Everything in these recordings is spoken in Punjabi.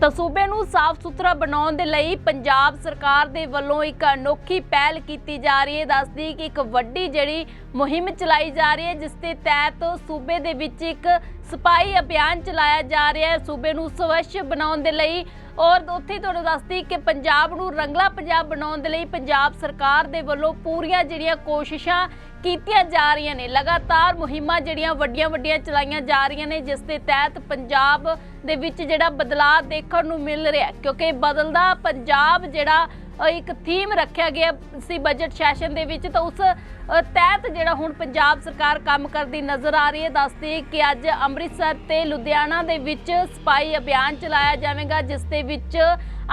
ਤਾਂ ਸੂਬੇ ਨੂੰ ਸਾਫ਼ ਸੁਥਰਾ ਬਣਾਉਣ ਦੇ ਲਈ ਪੰਜਾਬ ਸਰਕਾਰ ਦੇ ਵੱਲੋਂ ਇੱਕ ਅਨੋਖੀ ਪਹਿਲ ਕੀਤੀ ਜਾ ਰਹੀ ਹੈ। ਦੱਸਦੀ ਕਿ ਇੱਕ ਵੱਡੀ ਜਿਹੜੀ ਮੁਹਿੰਮ ਚਲਾਈ ਜਾ ਰਹੀ ਹੈ, ਜਿਸ ਦੇ ਤਹਿਤ ਸੂਬੇ ਦੇ ਵਿੱਚ ਇੱਕ ਸਪਾਈ ਅਭਿਆਨ ਚਲਾਇਆ ਜਾ ਰਿਹਾ ਹੈ। ਸੂਬੇ ਨੂੰ ਸਵੱਛ ਬਣਾਉਣ ਦੇ ਲਈ ਔਰ ਉੱਥੇ ਤੁਹਾਨੂੰ ਦੱਸਦੀ ਕਿ ਪੰਜਾਬ ਨੂੰ ਰੰਗਲਾ ਪੰਜਾਬ ਬਣਾਉਣ ਦੇ ਲਈ ਪੰਜਾਬ ਸਰਕਾਰ ਦੇ ਵੱਲੋਂ ਪੂਰੀਆਂ ਜਿਹੜੀਆਂ ਕੋਸ਼ਿਸ਼ਾਂ ਕੀਤੀਆਂ ਜਾ ਰਹੀਆਂ ਨੇ। ਲਗਾਤਾਰ ਮੁਹਿੰਮਾਂ ਜਿਹੜੀਆਂ ਵੱਡੀਆਂ ਵੱਡੀਆਂ ਚਲਾਈਆਂ ਜਾ ਰਹੀਆਂ ਨੇ, ਜਿਸ ਦੇ ਤਹਿਤ ਪੰਜਾਬ ਦੇ ਵਿੱਚ ਜਿਹੜਾ ਬਦਲਾਅ ਦੇਖਣ ਨੂੰ ਮਿਲ ਰਿਹਾ ਕਿਉਂਕਿ ਬਦਲਦਾ ਪੰਜਾਬ ਜਿਹੜਾ ਇੱਕ ਥੀਮ ਰੱਖਿਆ ਗਿਆ ਸੀ ਬਜਟ ਸੈਸ਼ਨ ਦੇ ਵਿੱਚ, ਤਾਂ ਉਸ ਤਹਿਤ ਜਿਹੜਾ ਹੁਣ ਪੰਜਾਬ ਸਰਕਾਰ ਕੰਮ ਕਰਦੀ ਨਜ਼ਰ ਆ ਰਹੀ ਹੈ। ਦੱਸਦੇ ਕਿ ਅੱਜ ਅੰਮ੍ਰਿਤਸਰ ਤੇ ਲੁਧਿਆਣਾ ਦੇ ਵਿੱਚ ਸਪਾਈ ਅਭਿਆਨ ਚਲਾਇਆ ਜਾਵੇਗਾ, ਜਿਸ ਦੇ ਵਿੱਚ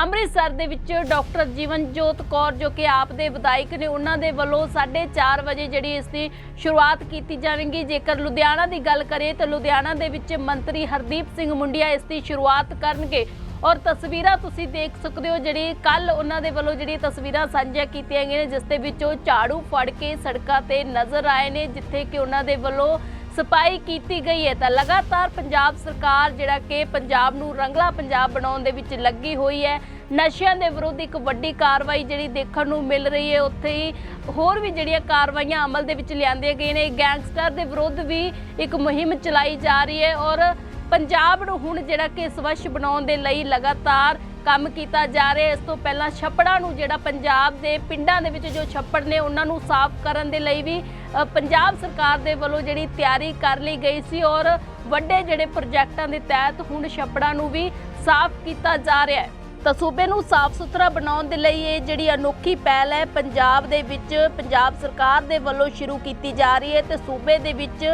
ਅੰਮ੍ਰਿਤਸਰ ਦੇ ਵਿੱਚ ਡਾਕਟਰ ਜੀਵਨਜੋਤ ਕੌਰ ਜੋ ਕਿ ਆਪ ਦੇ ਵਿਧਾਇਕ ਨੇ, ਉਹਨਾਂ ਦੇ ਵੱਲੋਂ 4:30 ਵਜੇ ਜਿਹੜੀ ਇਸ ਦੀ ਸ਼ੁਰੂਆਤ ਕੀਤੀ ਜਾਵੇਗੀ। ਜੇਕਰ ਲੁਧਿਆਣਾ ਦੀ ਗੱਲ ਕਰੀਏ ਤਾਂ ਲੁਧਿਆਣਾ ਦੇ ਵਿੱਚ ਮੰਤਰੀ ਹਰਦੀਪ ਸਿੰਘ ਮੁੰਡੀਆ ਇਸ ਦੀ ਸ਼ੁਰੂਆਤ ਕਰਨਗੇ। ਔਰ ਤਸਵੀਰਾਂ ਤੁਸੀਂ ਦੇਖ ਸਕਦੇ ਹੋ, ਜਿਹੜੀ ਕੱਲ ਉਹਨਾਂ ਦੇ ਵੱਲੋਂ ਜਿਹੜੀ ਤਸਵੀਰਾਂ ਸਾਂਝੀਆਂ ਕੀਤੀਆਂ ਗਈਆਂ ਨੇ, ਜਿਸ ਦੇ ਵਿੱਚ ਉਹ ਝਾੜੂ ਫੜ ਕੇ ਸੜਕਾਂ ਤੇ ਨਜ਼ਰ ਆਏ ਨੇ, ਜਿੱਥੇ ਕਿ ਉਹਨਾਂ ਦੇ ਵੱਲੋਂ ਸਪਾਈ ਕੀਤੀ ਗਈ ਹੈ ਤਾਂ ਲਗਾਤਾਰ ਪੰਜਾਬ ਸਰਕਾਰ ਜਿਹੜਾ ਕਿ ਪੰਜਾਬ ਨੂੰ ਰੰਗਲਾ ਪੰਜਾਬ ਬਣਾਉਣ ਦੇ ਵਿੱਚ ਲੱਗੀ ਹੋਈ ਹੈ। ਨਸ਼ਿਆਂ ਦੇ ਵਿਰੁੱਧ ਇੱਕ ਵੱਡੀ ਕਾਰਵਾਈ ਜਿਹੜੀ ਦੇਖਣ ਨੂੰ ਮਿਲ ਰਹੀ ਹੈ। ਉੱਥੇ ਹੀ ਹੋਰ ਵੀ ਜਿਹੜੀਆਂ ਕਾਰਵਾਈਆਂ ਅਮਲ ਦੇ ਵਿੱਚ ਲਿਆਂਦੀਆਂ ਗਈਆਂ ਨੇ। ਗੈਂਗਸਟਰ ਦੇ ਵਿਰੁੱਧ ਵੀ ਇੱਕ ਮੁਹਿੰਮ ਚਲਾਈ ਜਾ ਰਹੀ ਹੈ ਔਰ ਪੰਜਾਬ ਨੂੰ ਹੁਣ ਜਿਹੜਾ ਕਿ ਸਵੱਛ ਬਣਾਉਣ ਦੇ ਲਈ ਲਗਾਤਾਰ ਕੰਮ ਕੀਤਾ ਜਾ ਰਿਹਾ ਇਸ ਤੋਂ ਪਹਿਲਾਂ ਛੱਪੜਾਂ ਨੂੰ ਜਿਹੜਾ ਪੰਜਾਬ ਦੇ ਪਿੰਡਾਂ ਦੇ ਵਿੱਚ ਜੋ ਛੱਪੜ ਨੇ, ਉਹਨਾਂ ਨੂੰ ਸਾਫ਼ ਕਰਨ ਦੇ ਲਈ ਵੀ ਪੰਜਾਬ ਸਰਕਾਰ ਦੇ ਵੱਲੋਂ ਜਿਹੜੀ ਤਿਆਰੀ ਕਰ ਲਈ ਗਈ ਸੀ ਔਰ ਵੱਡੇ ਜਿਹੜੇ ਪ੍ਰੋਜੈਕਟਾਂ ਦੇ ਤਹਿਤ ਹੁਣ ਛੱਪੜਾਂ ਨੂੰ ਵੀ ਸਾਫ਼ ਕੀਤਾ ਜਾ ਰਿਹਾ ਹੈ। ਤਾਂ ਸੂਬੇ ਨੂੰ ਸਾਫ਼ ਸੁਥਰਾ ਬਣਾਉਣ ਦੇ ਲਈ ਇਹ ਜਿਹੜੀ ਅਨੋਖੀ ਪਹਿਲ ਹੈ, ਪੰਜਾਬ ਦੇ ਵਿੱਚ, ਪੰਜਾਬ ਸਰਕਾਰ ਦੇ ਵੱਲੋਂ ਸ਼ੁਰੂ ਕੀਤੀ ਜਾ ਰਹੀ ਹੈ ਤੇ ਸੂਬੇ ਦੇ ਵਿੱਚ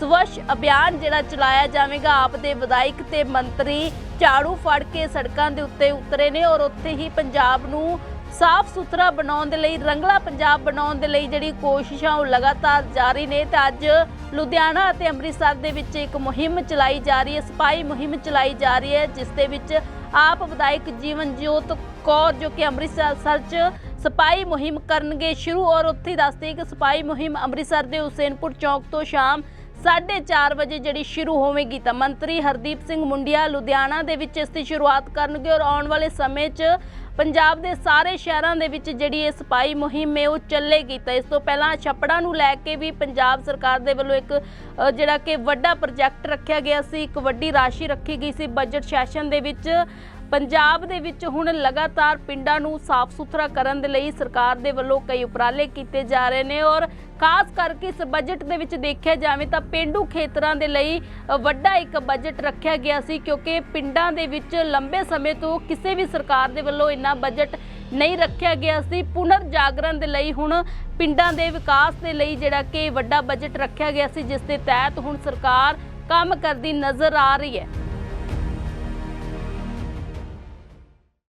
ਸਵੱਛ ਅਭਿਆਨ ਜਿਹੜਾ ਚਲਾਇਆ ਜਾਵੇਗਾ, ਆਪ ਦੇ ਵਿਧਾਇਕ ਤੇ ਮੰਤਰੀ ਝਾੜੂ ਫੜ ਕੇ ਸੜਕਾਂ ਦੇ ਉੱਤੇ ਉਤਰੇ ਨੇ ਔਰ ਉੱਥੇ ਹੀ ਪੰਜਾਬ ਨੂੰ ਸਾਫ਼ ਸੁਥਰਾ ਬਣਾਉਣ ਦੇ ਲਈ, ਰੰਗਲਾ ਪੰਜਾਬ ਬਣਾਉਣ ਦੇ ਲਈ ਜਿਹੜੀ ਕੋਸ਼ਿਸ਼ਾਂ ਉਹ ਲਗਾਤਾਰ ਜਾਰੀ ਨੇ ਤੇ ਅੱਜ ਲੁਧਿਆਣਾ ਅਤੇ ਅੰਮ੍ਰਿਤਸਰ ਦੇ ਵਿੱਚ ਇੱਕ ਮੁਹਿੰਮ ਚਲਾਈ ਜਾ ਰਹੀ ਹੈ, ਸਪਾਈ ਮੁਹਿੰਮ ਚਲਾਈ ਜਾ ਰਹੀ ਹੈ, ਜਿਸ ਦੇ ਵਿੱਚ ਆਪ ਵਿਧਾਇਕ ਜੀਵਨਜੋਤ ਕੌਰ ਜੋ ਕਿ ਅੰਮ੍ਰਿਤਸਰ 'ਚ ਸਪਾਈ ਮੁਹਿੰਮ ਕਰਨਗੇ, ਸ਼ੁਰੂ ਔਰ ਉੱਥੇ ਹੀ ਦੱਸਦੇ ਕਿ ਸਪਾਈ ਮੁਹਿੰਮ ਅੰਮ੍ਰਿਤਸਰ ਦੇ ਹੁਸੈਨਪੁਰ ਚੌਕ ਤੋਂ ਸ਼ਾਮ 4:30 ਵਜੇ ਜਿਹੜੀ ਸ਼ੁਰੂ ਹੋਵੇਗੀ ਤਾਂ ਮੰਤਰੀ ਹਰਦੀਪ ਸਿੰਘ ਮੁੰਡਿਆ ਲੁਧਿਆਣਾ ਦੇ ਵਿੱਚ ਇਸ ਦੀ ਸ਼ੁਰੂਆਤ ਕਰਨਗੇ ਔਰ ਆਉਣ ਵਾਲੇ ਸਮੇਂ 'ਚ ਪੰਜਾਬ ਦੇ ਸਾਰੇ ਸ਼ਹਿਰਾਂ ਦੇ ਵਿੱਚ ਜਿਹੜੀ ਇਹ ਸਪਾਈ ਮੁਹਿੰਮ ਹੈ ਉਹ ਚੱਲੇਗੀ। ਤਾਂ ਇਸ ਤੋਂ ਪਹਿਲਾਂ ਛੱਪੜਾਂ ਨੂੰ ਲੈ ਕੇ ਵੀ ਪੰਜਾਬ ਸਰਕਾਰ ਦੇ ਵੱਲੋਂ ਇੱਕ ਜਿਹੜਾ ਕਿ ਵੱਡਾ ਪ੍ਰੋਜੈਕਟ ਰੱਖਿਆ ਗਿਆ ਸੀ, ਇੱਕ ਵੱਡੀ ਰਾਸ਼ੀ ਰੱਖੀ ਗਈ ਸੀ। ਬਜਟ ਸੈਸ਼ਨ ਦੇ ਵਿੱਚ ਪੰਜਾਬ ਦੇ ਵਿੱਚ ਹੁਣ ਲਗਾਤਾਰ ਪਿੰਡਾਂ ਨੂੰ ਸਾਫ਼ ਸੁਥਰਾ ਕਰਨ ਦੇ ਲਈ ਸਰਕਾਰ ਦੇ ਵੱਲੋਂ ਕਈ ਉਪਰਾਲੇ ਕੀਤੇ ਜਾ ਰਹੇ ਨੇ ਔਰ ਖਾਸ ਕਰਕੇ ਇਸ ਬਜਟ ਦੇ ਵਿੱਚ ਦੇਖਿਆ ਜਾਵੇ ਤਾਂ ਪਿੰਡੂ ਖੇਤਰਾਂ ਦੇ ਲਈ ਵੱਡਾ ਇੱਕ ਬਜਟ ਰੱਖਿਆ ਗਿਆ ਸੀ ਕਿਉਂਕਿ ਪਿੰਡਾਂ ਦੇ ਵਿੱਚ ਲੰਬੇ ਸਮੇਂ ਤੋਂ ਕਿਸੇ ਵੀ ਸਰਕਾਰ ਦੇ ਵੱਲੋਂ ਇੰਨਾ ਬਜਟ ਨਹੀਂ ਰੱਖਿਆ ਗਿਆ ਸੀ। ਪੁਨਰ ਜਾਗਰਣ ਦੇ ਲਈ ਹੁਣ ਪਿੰਡਾਂ ਦੇ ਵਿਕਾਸ ਦੇ ਲਈ ਜਿਹੜਾ ਕਿ ਵੱਡਾ ਬਜਟ ਰੱਖਿਆ ਗਿਆ ਸੀ, ਜਿਸ ਦੇ ਤਹਿਤ ਹੁਣ ਸਰਕਾਰ ਕੰਮ ਕਰਦੀ ਨਜ਼ਰ ਆ ਰਹੀ ਹੈ।